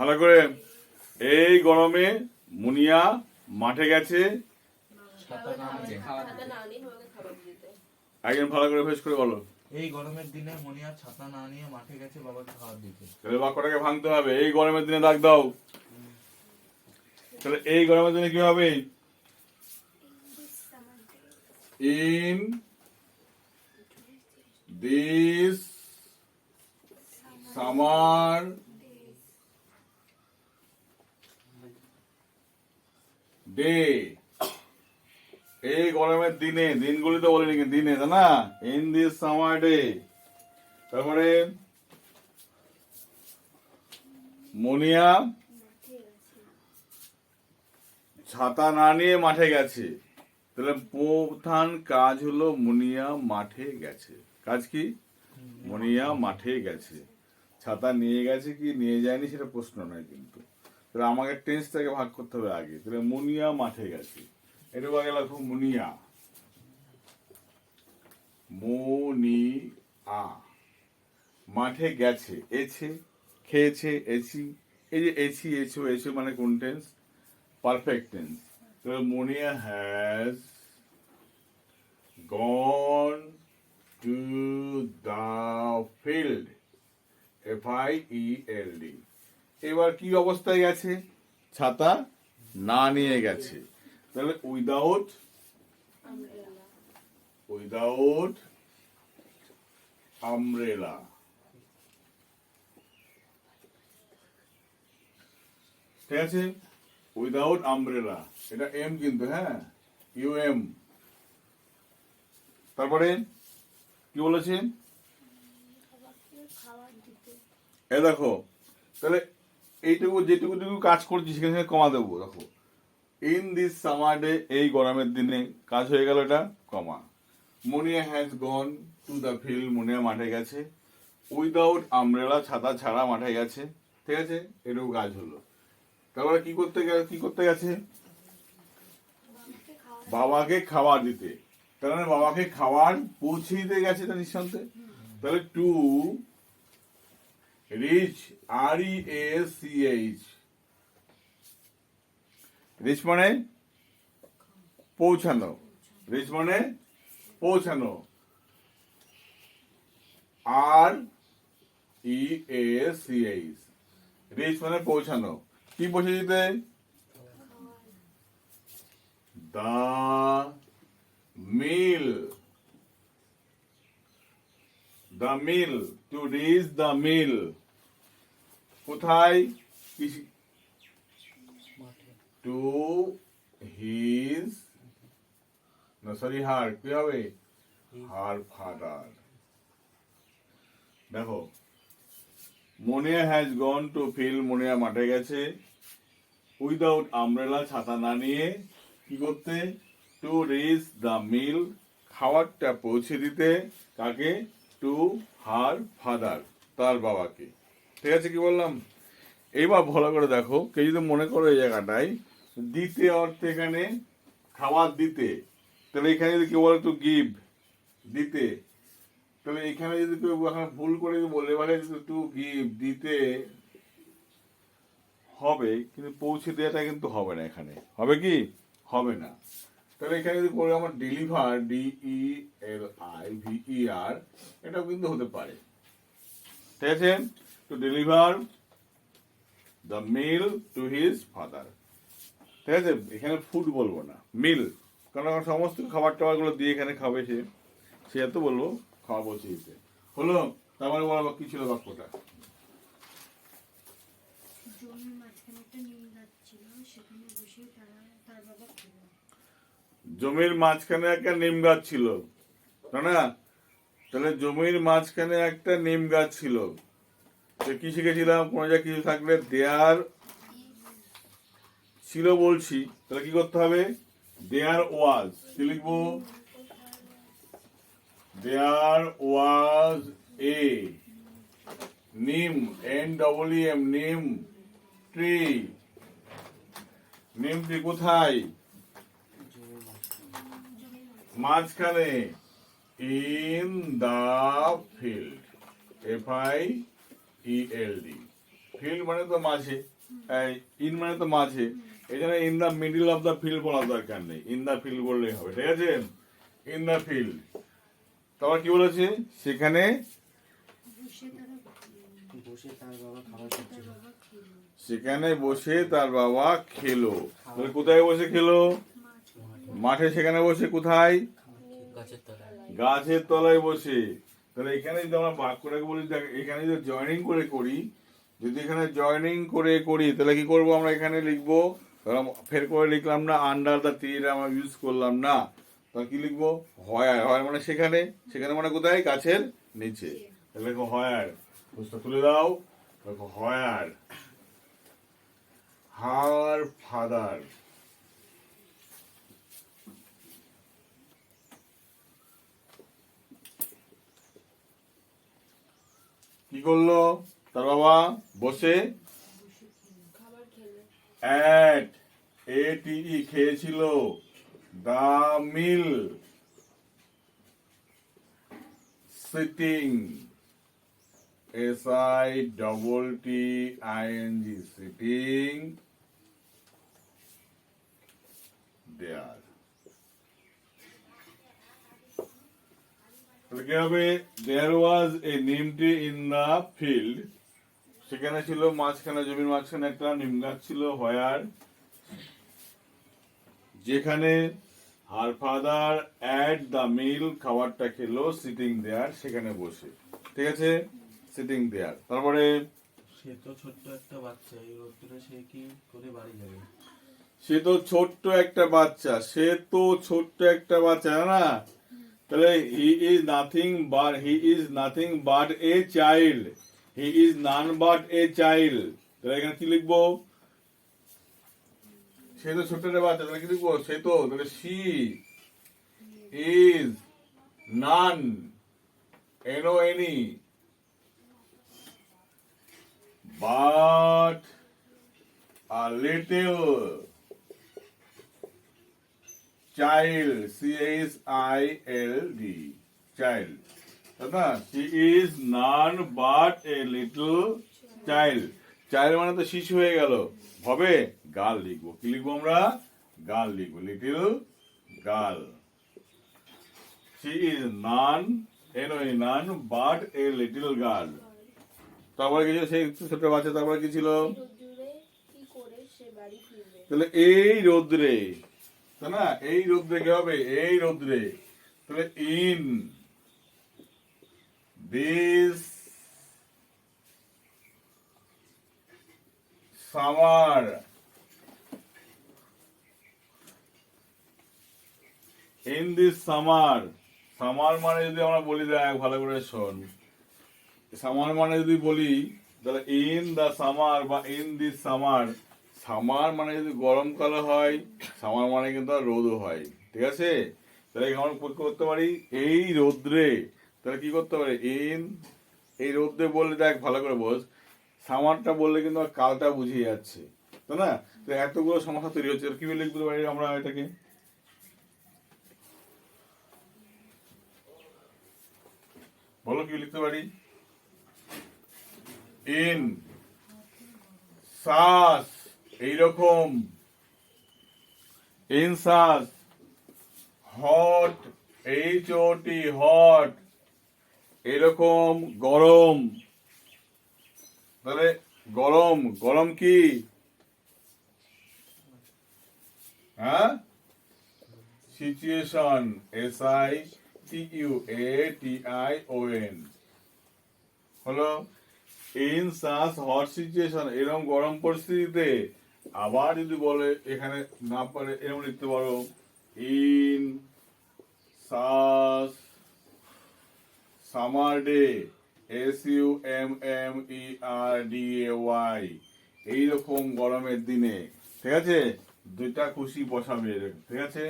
ভালো করে এই গরমে মুনিয়া মাঠে গেছে। একজন ভালো করে ফেস করে বলো। এই গরমের দিনে মনিয়া ছাতা না নিয়ে মাঠে গেছে বাবাকে খাবার দিতে। তাহলে বাক্যটাকে ভাঙতে হবে। এই গরমের দিনে ডাক দাও। তাহলে এই গরমের দিনে কি হবে? ইন দিস সামার ডে এই গরমের দিনে, দিনগুলি তো বলিনি দিনে, তাই না? ইন দিস সামার ডে তারপরে মনিয়া ছাতা না নিয়ে মাঠে গেছে। তাহলে প্রধান কাজ হলো মুনিয়া মাঠে গেছে। কাজ কি? মুনিয়া মাঠে গেছে। ছাতা নিয়ে গেছে কি, নিয়ে যায়নি সেটা প্রশ্ন নয় কিন্তু। তাহলে আমাকে টেন্সটাকে ভাগ করতে হবে আগে। তাহলে মুনিয়া মাঠে গেছে। এটুকু আগে লাগবো মুনিয়া। মুনিয়া। মাঠে গেছে। এছে, খেয়েছে, এছি। এই যে এছি, এছো এছো মানে কোন টেন্স পারফেক্ট টেন্স তাহলে Muniya has gone to the field F I E L D এবার কি অবস্থায় গেছে ছাতা না নিয়ে গেছে। তাহলে উইদাউট উইদাউট আমরেলা ঠিক আছে? উইদাউট আমব্রেলা এটা এম কিন্তু হ্যাঁ? ইউ এম তারপরে কি বলেছে এ দেখো তাহলে এইটুকু, যেটুকু টুকু কাজ করছি সেখানে সেখানে কমা দেবো, দেখো। ইন দিস সামার ডে এই গরমের দিনে কাজ হয়ে গেল এটা, comma. Muniya has gone to the field Muniya মাঠে গেছে। উইদাউট আমব্রেলা ছাতা ছাড়া মাঠে গেছে। ঠিক আছে? এটুকু কাজ হলো। তারপরে কি করতে গে- কি করতে গেছে? বাবাকে খাবার দিতে। তার মানে বাবাকে খাবার পৌঁছে দিতে গেছে তার নিঃসন্দেহে। তাহলে to reach R E S C H reach মানে? পৌঁছানো। রিচ মানে পৌঁছানো। R E S C H reach মানে পৌঁছানো। কি পৌঁছে দিতে the meal the meal to reach the meal কোথায়? টু হিজ না হার কি হবে? হার ফাদার দেখো Monia has gone to field Monia মাঠে গেছে। উইদাউট আমব্রেলা ছাতা না নিয়ে কি করতে? টু রিচ দ্য মিল খাবারটা পৌঁছে দিতে কাকে? টু হার ফাদার তার বাবাকে। ঠিক আছে, কি বললাম? এইবার ভালো করে দেখো, কেউ যদি মনে করো এই জায়গাটায় দিতে অর্থে এখানে খাবার দিতে, তাহলে এখানে যদি কেউ বলে টু গিভ দিতে, তাহলে এখানে যদি কেউ এখন ভুল করে বলে বলে টু গিভ দিতে হবে, কিন্তু পৌঁছে দেওয়াটা কিন্তু হবে না এখানে। হবে কি? হবে না। তাহলে এখানে যদি করে আমার deliver D E L I V E R এটাও কিন্তু হতে পারে। ঠিক আছে? To deliver the meal to his father ঠিক আছে? এখানে ফুড বলব না। মিল কারণ সমস্ত খাবার টাবারগুলো দিয়ে এখানে খাবে সে। সে এত বলব খাওয়া পৌঁছে দিতে হলো তারপরে বলা কি ছিল বাক্যটা? জমির মাঝখানে একটা নিম গাছ ছিল। না? তাহলে জমির মাঝখানে একটা নিম গাছ ছিল। কি শিখেছিলাম, কোনো জায়গায় কিছু থাকলে দেয়ার ছিল বলছি, তাহলে কি করতে হবে? দেয়ার ওয়াজ, কি লিখব? There was a, neem, N double M, neem tree. Neem tree কোথায়? মাঝখানে, in the field, F I E L D field মানে তো মাঝে ইন মানে তো মাঝে। এখানে in the middle of the field বলার দরকার নেই। ইন দা ফিল্ড বললেই হবে ঠিক আছে? ইন দা ফিল্ড তারপর কি বলেছে? সেখানে সেখানে বসে তার বাবা খেলো। তাহলে কোথায় বসে খেলো? মাঠে সেখানে বসে কোথায়? গাছের তলায় বসে। তাহলে এখানে যদি আমরা বাক্যটাকে বলি, দেখ, এখানে যদি জয়েনিং করে করি, যদি এখানে জয়েনিং করে করি, তাহলে কি করব আমরা এখানে লিখব? ধরো ফের করে লিখলাম না আন্ডার দ্য তীর আমরা ইউজ করলাম না। তাহলে কি লিখব? হয়ার হয়ার মানে সেখানে সেখানে মানে কোথায়? গাছের নিচে। তাহলে লেখো হয়ার বুঝতে তুলে দাও। দেখো হয়ার হার ফাদার কি করল? তার বাবা বসে অ্যাট টিই খেয়েছিল। The meal sitting S I double T I N G sitting there হবে দেয়ার ওয়াজ এ নিম ট্রি ইন দা ফিল্ড সেখানে ছিল মাঝখানে জমির মাঝখানে একটা নিম গাছ ছিল হয়ার যেখানে her father at the meal খাবারটা খেলো সিটিং দেয়ার সেখানে বসে। ঠিক আছে? সিটিং দেয়ার তারপরে সে তো ছোট্ট একটা বাচ্চা এই রোদ্দুরে সে কি করে বাড়ি যাবে? সে তো ছোট্ট একটা বাচ্চা সে তো ছোট্ট একটা বাচ্চা না? তাহলে he is nothing but he is nothing but a child he is none but a child তাহলে এখানে কি লিখব? সে তো একটা বাচ্চা কি লিখব? সে তো, তাহলে সি ইজ নান এনো any but a little child c h i l d child. না she is none but a little child. Child মানে তো শিশু হয়ে গেল। হবে? গাল লিখব। কি লিখব আমরা? গাল লিখব। লিটল গাল she is none এনো none but a little girl তারপরে কিছু সেই ছোট বাচ্চা তারপরে কি ছিল? কি সে তাহলে এই রোদ্রে না, এই রোদ্রে কি হবে? এই রোদ্রে। তাহলে in this summer in this summer summer মানে যদি আমরা বলি, দেখ ভালো করে শোন। সামার মানে যদি বলি, তাহলে ইন দা সামার বা ইন দিস সামার সামার মানে যদি গরমকালে হয়, সামার মানে কিন্তু আর রোদও হয়। ঠিক আছে? তাহলে আমরা করতে পারি, এই রোদ্রে, তাহলে কি করতে পারি? ইন এই রোদ্রে বললে দেখ, ভালো করে বোঝ। সামারটা বললে কিন্তু আমার কালটা বুঝিয়ে যাচ্ছে। তাই না? তো এতগুলো সমস্যা তৈরি হচ্ছে। কি লিখতে পারি আমরা এটাকে? বলো কি লিখতে পারি? ইন শ্বাস এইরকম ইন শ্বাস hot H O T hot, এরকম গরম। তাহলে গরম গরম কি? হ্যাঁ? Situation S I T U A T I O N হলো ইন সাস হট সিচুয়েশন এরকম গরম পরিস্থিতিতে আবার যদি বলে এখানে না পারে এরকম লিখতে পারো in such summer day S U M M E R D A Y এইরকম গরমের দিনে। ঠিক আছে? দুইটা খুশি বসাবে ঠিক আছে?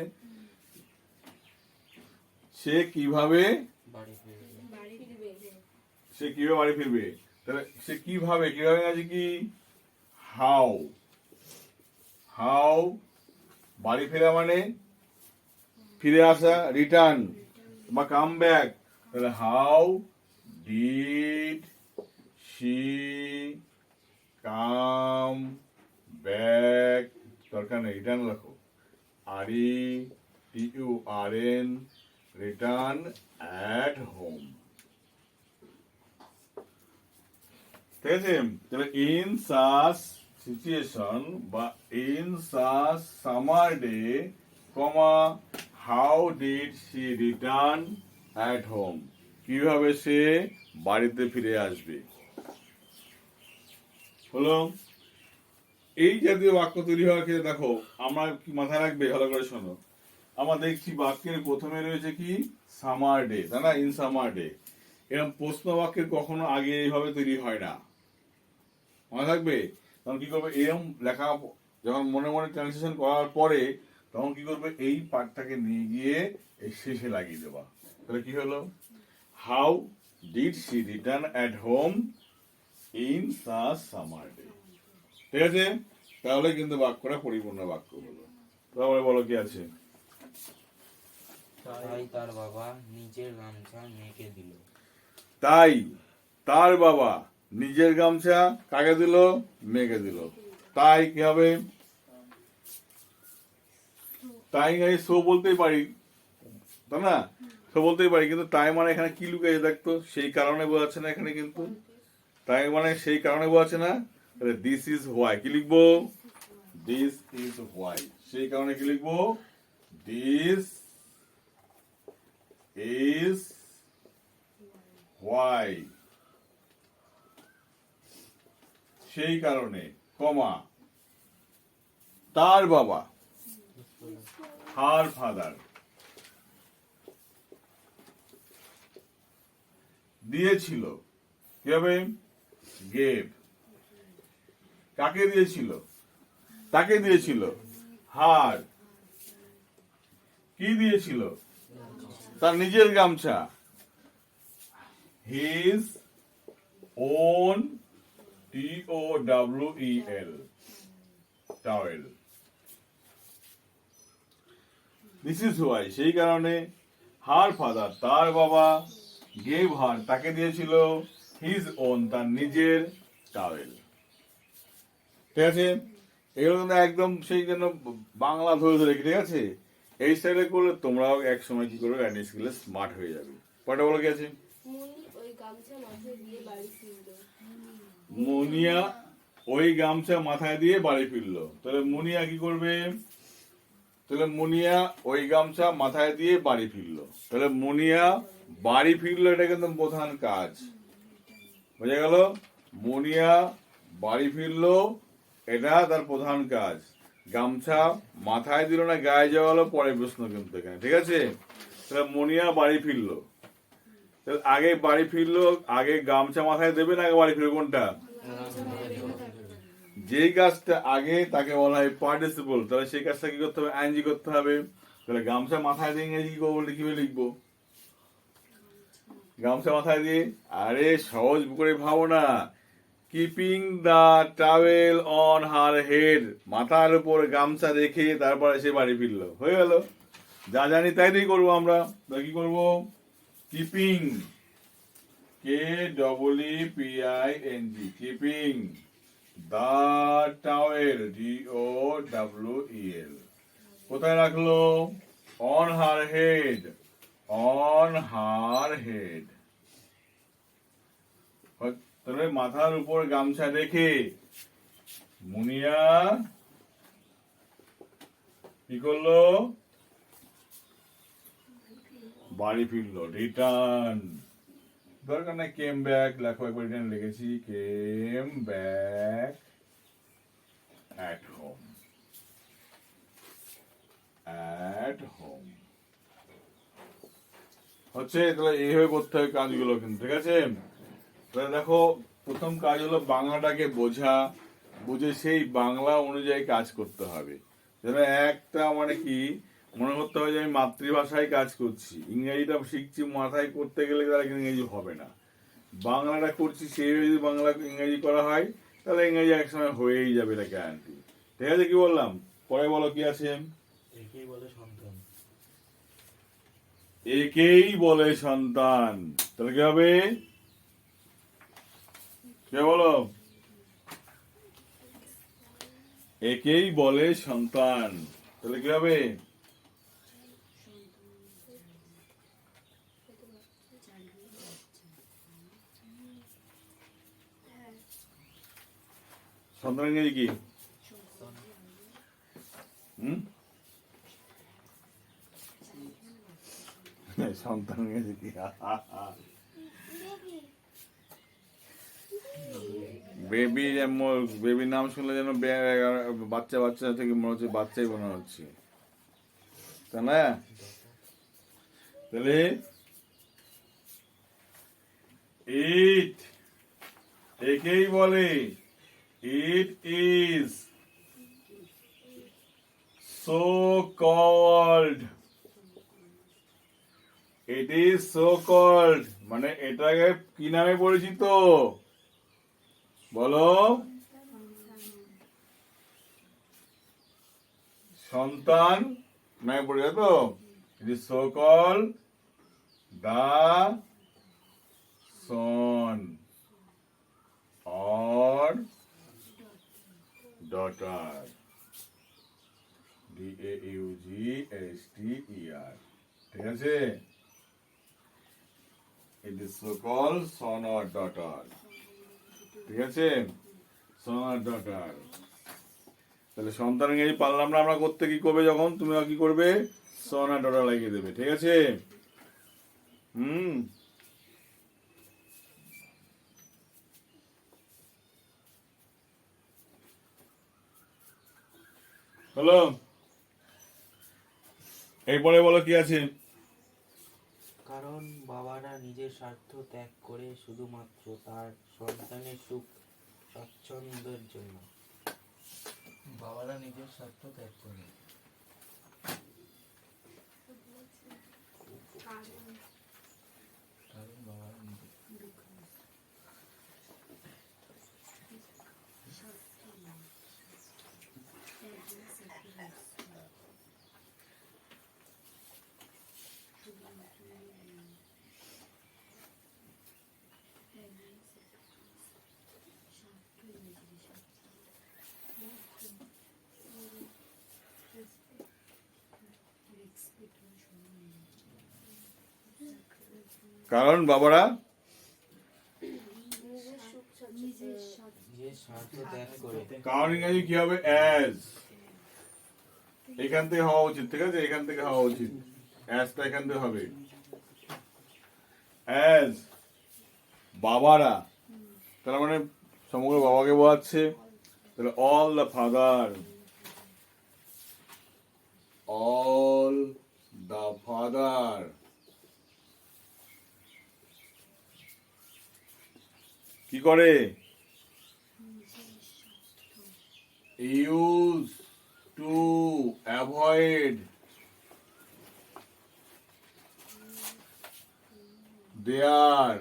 সে কীভাবে? বাড়ি ফিরবে। বাড়ি ফিরবে। সে কীভাবে বাড়ি ফিরবে? তাহলে সে কীভাবে কীভাবে আছে কি? হাউ হাউ বাড়ি ফেরা মানে? ফিরে আসা রিটার্ন বা কাম ব্যাক তাহলে how did she come back দরকার নেই রিটার্ন রাখো R E T U R N return at home ঠিক আছে? তাহলে ইন সাস সিচুয়েশন বা in such summer day comma how did she return at home কীভাবে সে বাড়িতে ফিরে আসবে? হলো, এই জাতীয় বাক্য তৈরি হওয়ার ক্ষেত্রে দেখো, আমরা কি মাথায় রাখবে? ভালো করে শোনো। আমরা দেখছি বাক্যের প্রথমে রয়েছে কি? সামার ডে তাই না? ইন সামার ডে এরকম প্রশ্ন বাক্যের কখনো আগে এইভাবে তৈরি হয় না। মনে থাকবে? তখন কি করবে? এরম লেখা যখন মনে মনে ট্রান্সলেশন করার পরে তখন কি করবে? এই পার্টটাকে নিয়ে গিয়ে এই শেষে লাগিয়ে দেবা। তাহলে কি হলো? How did she return at home in such summer day ঠিক আছে? তাহলে কিন্তু বাক্যটা পরিপূর্ণ বাক্য হলো তারপরে বলো কি আছে? তাই তার বাবা নিজের গামছা মেয়েকে দিল। তাই তার বাবা নিজের গামছা কাকে দিল? মেয়েকে দিল। তাই কি হবে? তাই আমি শো বলতেই পারি, তাই না? শো বলতেই পারি, কিন্তু তাই মানে এখানে কি লুকিয়েছে দেখতো? সেই কারণে বোঝাচ্ছে না এখানে কিন্তু। তাই মানে সেই কারণে বোঝাচ্ছে না? দিস ইজ হোয়াই কি লিখব? দিস ইজ হোয়াই সেই কারণে কি লিখব? দিস ইজ হোয়াই সেই কারণে, কমা, তার বাবা, হার ফাদার। দিয়েছিল, কি গেভ কাকে দিয়েছিল? তাকে দিয়েছিল, হার। কি দিয়েছিল? তার নিজের গামছা। His own T O W E L towel this is why সেই কারণে হার ফাদার তার বাবা গেভ হার তাকে দিয়েছিল হিজ ওন তার নিজের টাওয়েল ঠিক আছে? এগুলো কিন্তু একদম সেই জন্য বাংলা ধরে ধরে ঠিক আছে? এই স্টাইলে করলে তোমরাও এক সময় কি করবে অ্যাডমিট স্কিলে স্মার্ট হয়ে যাবে। পরে বলো মুনি ওই গামছা মাথায় দিয়ে মুনিয়া ওই গামছা মাথায় দিয়ে বাড়ি ফিরলো। তাহলে মুনিয়া কি করবে? তাহলে মুনিয়া ওই গামছা মাথায় দিয়ে বাড়ি ফিরলো। তাহলে মুনিয়া বাড়ি ফিরলো, এটা কিন্তু প্রধান কাজ। বোঝা গেল? মুনিয়া বাড়ি ফিরলো, এটা তার প্রধান কাজ। গামছা মাথায় দিল না, গায়ে যাওয়া হলো পরে প্রশ্ন কিন্তু এখানে, ঠিক আছে? তাহলে মুনিয়া বাড়ি ফিরলো। তাহলে আগে বাড়ি ফিরলো, আগে গামছা মাথায় দেবে না, আগে বাড়ি ফিরলো, কোনটা? যেই কাজটা আগে তাকে বলা হয় পার্টিসিপল তাহলে সেই কাজটা কি করতে হবে? আইনজি করতে হবে। তাহলে গামছা মাথায় দিয়ে ইংরেজি কি করব বলে কীভাবে লিখব? গামছা মাথায় দিয়ে? আরে সহজ করে ভাবো না keeping the towel on her head মাথার উপর গামছা রেখে তারপরে সে বাড়ি ফিরলো। হয়ে গেল। যা জানি তাই দিয়ে করব আমরা। কি করব? Keeping K double E P I N G keeping the towel D O W L কোথায় রাখল? On her head on her head তাহলে মাথার উপর গামছা রেখে মুনিয়া কি করল? বাড়ি ফিরলো। রিটার্ন দরকার নাই কেম ব্যাক লেখো, একবার রিটার্ন লিখেছি came back at home at home হচ্ছে, তাহলে এইভাবে করতে হবে কাজগুলো কিন্তু, ঠিক আছে? তাহলে দেখো, প্রথম কাজ হলো বাংলাটাকে বোঝা, বুঝে সেই বাংলা অনুযায়ী কাজ করতে হবে। যেন একটা মানে কি মনে করতে হবে যে আমি মাতৃভাষায় কাজ করছি। ইংরেজিটা শিখছি মাথায় করতে গেলে কিন্তু ইংরেজি হবে না। বাংলাটা করছি সেইভাবে যদি বাংলা ইংরেজি করা হয় তাহলে ইংরেজি একসময় হয়েই যাবে এটা গ্যারান্টি ঠিক আছে কি বললাম? পরে বলো কি আছে? একেই বলে সন্তান। তাহলে কি হবে? কে বলো? একেই বলে সন্তান। তাহলে কি হবে? ইংরেজি কি কি বেবি বেবির নাম শুনলে যেন বাচ্চা বাচ্চা থেকে মনে হচ্ছে বাচ্চাই মনে হচ্ছে তাই না তাহলে ইট একেই বলে it is so called it is so called মানে এটাকে কি নামে পরিচিত? বলো। সন্তান নামে পরিচিত তো? It is so called the son daughter. D A U G H T E R. ঠিক আছে? It is so call son or daughter ঠিক আছে? সন অর ডটার তাহলে সন্তান এই পারলাম না আমরা করতে কি করবে যখন? তুমি কি করবে? সন আর ডটার লাগিয়ে দেবে। ঠিক আছে? হুম? হলো এরপরে বলো কি আছে? কারণ বাবারা নিজের স্বার্থ ত্যাগ করে শুধুমাত্র তার সন্তানের সুখ স্বচ্ছন্দের জন্য। বাবারা নিজের স্বার্থ ত্যাগ করে কারণ বাবারা নিজের কারণ বাবারা নিজের সুখ নিজের স্বাচ্ছন্দ্য সাথে নিজের স্বার্থ ত্যাগ বাবারা, কারণ ইংরেজি কি হবে? অ্যাজ এখান থেকে হওয়া উচিত, ঠিক আছে? এখান থেকে হওয়া উচিত। অ্যাজটা এখান থেকে হবে। অ্যাজ বাবারা। তার মানে সমগ্র বাবাকে বোঝাচ্ছে। তাহলে all the father all the father কি করে? Use to avoid their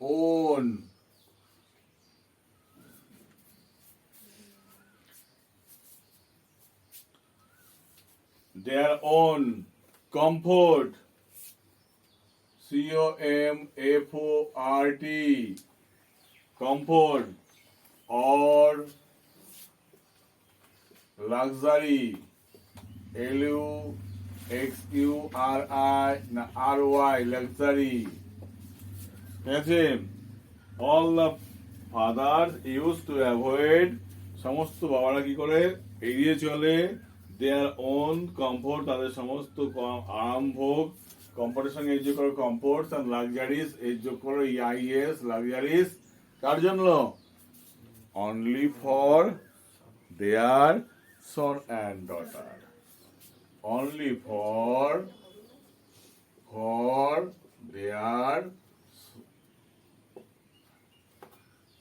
own their own comfort O M F O R T comfort or luxury, L U X U R I না R Y luxury. ঠিক আছে all the fathers use to avoid সমস্ত বাবারা কি করে? এড়িয়ে চলে দেয়ার own comfort তাদের সমস্ত আরাম ভোগ কমফোর্টের সঙ্গে এই যোগ করো কমফোর্টস আর লাক্সারিস এই যোগ করো ইআইএস লাক্সারিস কার জন্য only for their son and daughter. Only for for their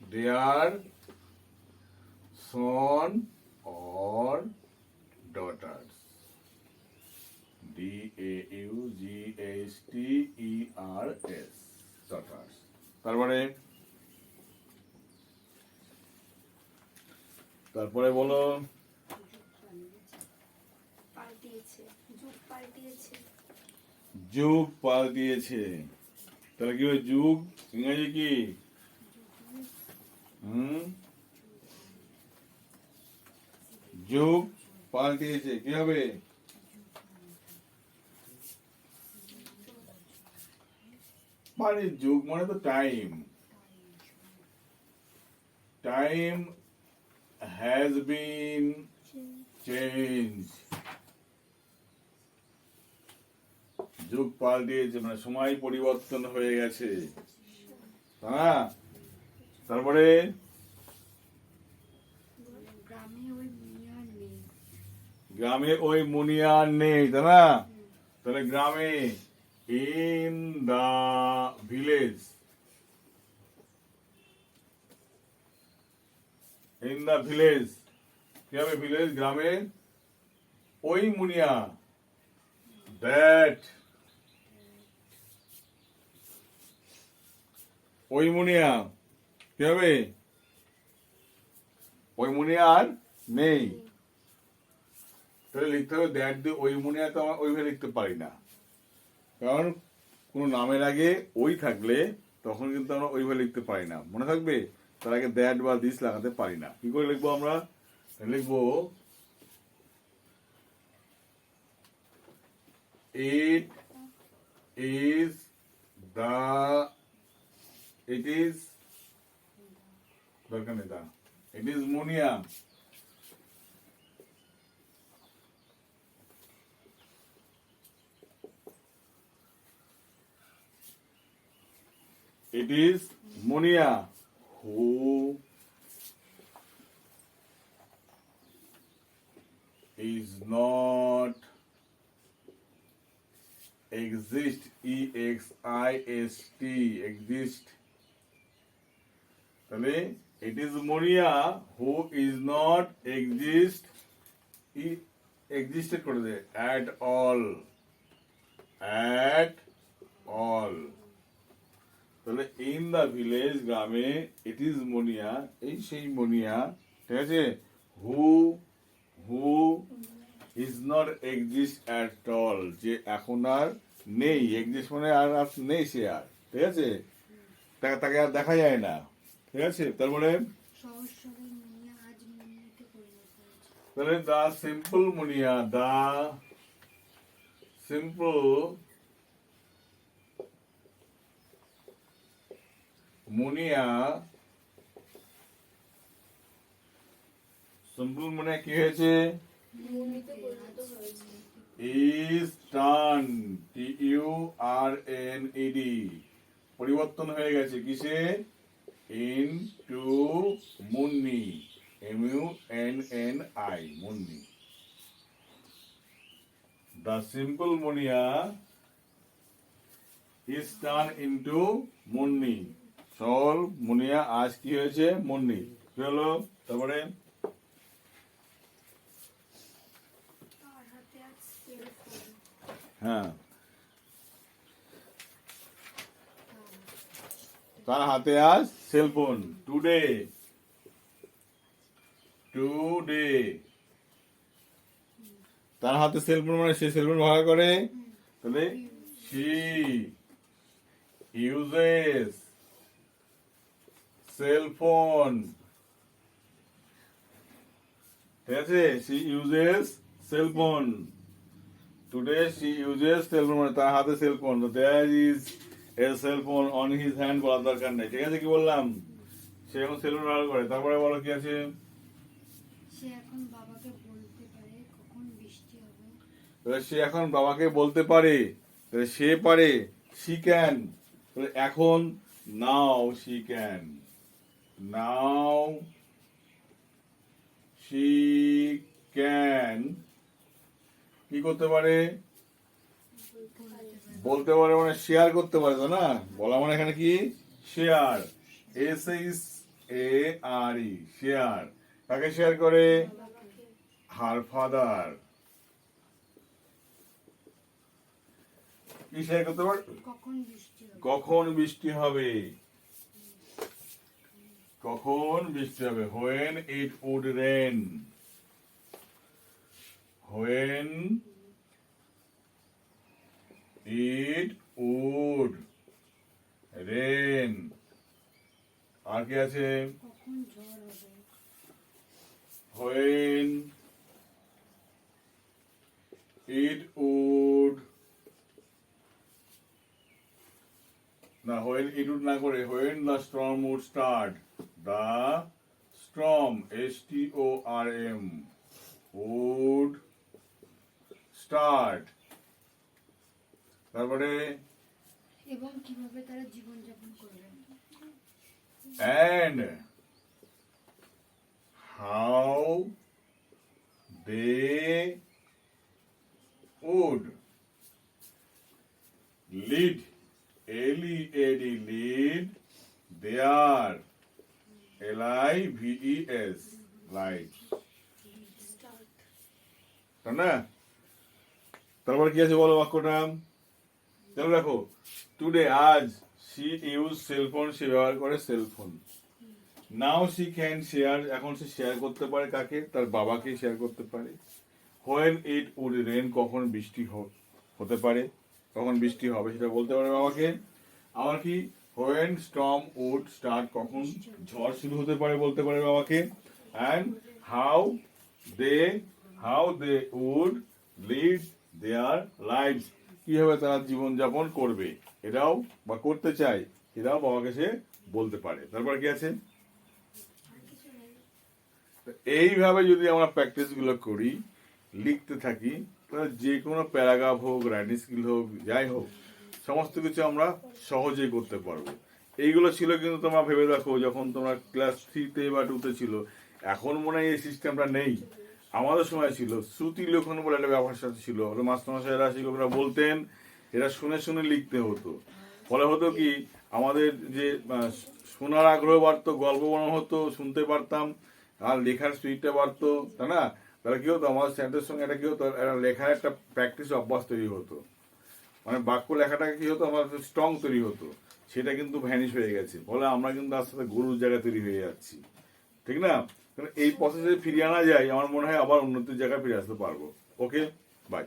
their son or daughters. D A U G H T E R S. Daughters. তারপরে তারপরে বলো। পাল্টিয়েছে যুগ পাল্টিয়েছে। যুগ তাহলে কি হবে যুগ? ইংরেজি কি? হুম? যুগ পাল্টিয়েছে। কি হবে? মানে যুগ মানে তো time time has been change যুগ পাল্টিয়েছে মানে সময় পরিবর্তন হয়ে গেছে। হ্যাঁ? তারপরে? গ্রামে ওই গ্রামে মুনিয়ার নেই তাই না? তাহলে গ্রামে in the village. In the village. কি হবে ভিলেজ? গ্রামে? ওই মুনিয়া। দ্যাট ওই মুনিয়া। কি হবে ওই মুনিয়া আর নেই। তাহলে লিখতে হবে দ্যাট দিয়ে ওই মনে তো আমরা ওইভাবে লিখতে পারি না। কারণ কোনো নামের আগে ওই থাকলে তখন কিন্তু আমরা ওইভাবে লিখতে পারি না। মনে থাকবে? তার আগে দ্যাট বা দিস লাগাতে পারি না। কি করে লিখব আমরা? লিখব it is the it is দরকার নেই the it is Monia It is Monia who is not exist E X I S T exist তাহলে it is Monia who is not exist ই existed করে they at all at all তাহলে in the village গ্রামে it is মনিয়া, এই সেই মনিয়া, ঠিক আছে? Who who is not exist at all যে এখন আর নেই এক্সিস্ট মানে আর আর নেই সে আর, ঠিক আছে? তাকে আর দেখা যায় না, ঠিক আছে? তারপরে? তাহলে the simple Munia the simple Munia simple Munia কি হয়েছে পরিবর্তন হয়ে গেছে কিসে into Munni M U N N I Munni the simple Munia is turn into Munni সরল মুনিয়া, আজ কি হয়েছে? মুন্নি। হলো? তারপরে? হ্যাঁ। তার হাতে আজ সেলফোন। টুডে টুডে তার হাতে সেলফোন মানে সে সেলফোন ব্যবহার করে? তাহলে সি ইউজেস সেলফোন। ঠিক আছে? She uses cellphone she uses cell phone মানে তার হাতে cell phone there is a cell phone on his hand বলার দরকার নেই। ঠিক আছে কি বললাম? সে এখন সেল ফোন ব্যবহার করে। তারপরে বলো কি আছে? সে এখন বাবাকে বলতে পারে কখন বৃষ্টি হবে। তাহলে সে এখন বাবাকে বলতে পারে। সে পারে। সি ক্যান এখন now she can now she can কি করতে পারে? বলতে পারে মানে শেয়ার করতে পারে তো না? বলা মানে এখানে কি? Share S H A R E share কাকে শেয়ার করে? হার ফাদার কি শেয়ার করতে পারে? কখন বৃষ্টি হবে? কখন বৃষ্টি হবে? When it would rain when it would rain আর কি আছে? হোয়েন ইট উড না হোয়েন ইট উড না করে when the strong would start the storm S T O R M would start তারপরে এবং কিভাবে তারা জীবনযাপন করবেন and how they would lead L E A D lead their L I V E S lives start তাই না? তারপর কি আছে বলো বাক্যটা চলো দেখো টুডে আজ সি ইউজ সেলফোন সে ব্যবহার করে cellphone now she can share এখন সে শেয়ার করতে পারে কাকে? তার বাবাকে শেয়ার করতে পারে। হোয়েন ইট উড রেন কখন বৃষ্টি হতে পারে? কখন বৃষ্টি হবে সেটা বলতে পারে বাবাকে। আবার কি? হোয়েন স্টর্ম উড স্টার্ট কখন? ঝড় শুরু হতে পারে বলতে পারে বাবাকে। And how they how they would lead their life কীভাবে তারা জীবনযাপন করবে? এটাও বা করতে চায় এটাও বাবাকে সে বলতে পারে। তারপর কি আছে? এইভাবে যদি আমরা প্র্যাকটিসগুলো করি, লিখতে থাকি, তাহলে যে কোনো প্যারাগ্রাফ হোক, রাইটিং স্কিল হোক, যাই হোক সমস্ত কিছু আমরা সহজেই করতে পারব। এইগুলো ছিল কিন্তু তোমরা ভেবে দেখো, যখন তোমরা ক্লাস থ্রিতে বা টুতে ছিল, এখন মনে হয় এই সিস্টেমটা নেই। আমাদের সময় ছিল, শ্রুতি লেখন বলে একটা ব্যাপার সাথে ছিল। মাস্টারমশাইরা শিক্ষকরা বলতেন এটা শুনে শুনে লিখতে হতো। ফলে হতো কি, আমাদের যে শোনার আগ্রহ বাড়তো, গল্প বানানো হতো, শুনতে পারতাম, আর লেখার স্পিডটা বাড়তো, তাই না? তাহলে কি হতো, আমাদের স্যারদের সঙ্গে একটা কি হতো লেখার একটা প্র্যাকটিস অভ্যাস তৈরি হতো। মানে বাক্য লেখাটা কি হতো? আমার স্ট্রং তৈরি হতো। সেটা কিন্তু ভ্যানিশ হয়ে গেছে। ফলে আমরা কিন্তু আস্তে আস্তে গরুর জায়গায় তৈরি হয়ে যাচ্ছি। ঠিক না? এই প্রসেসে ফিরিয়ে আনা যায়, আমার মনে হয় আবার উন্নতির জায়গায় ফিরে আসতে পারব। Okay bye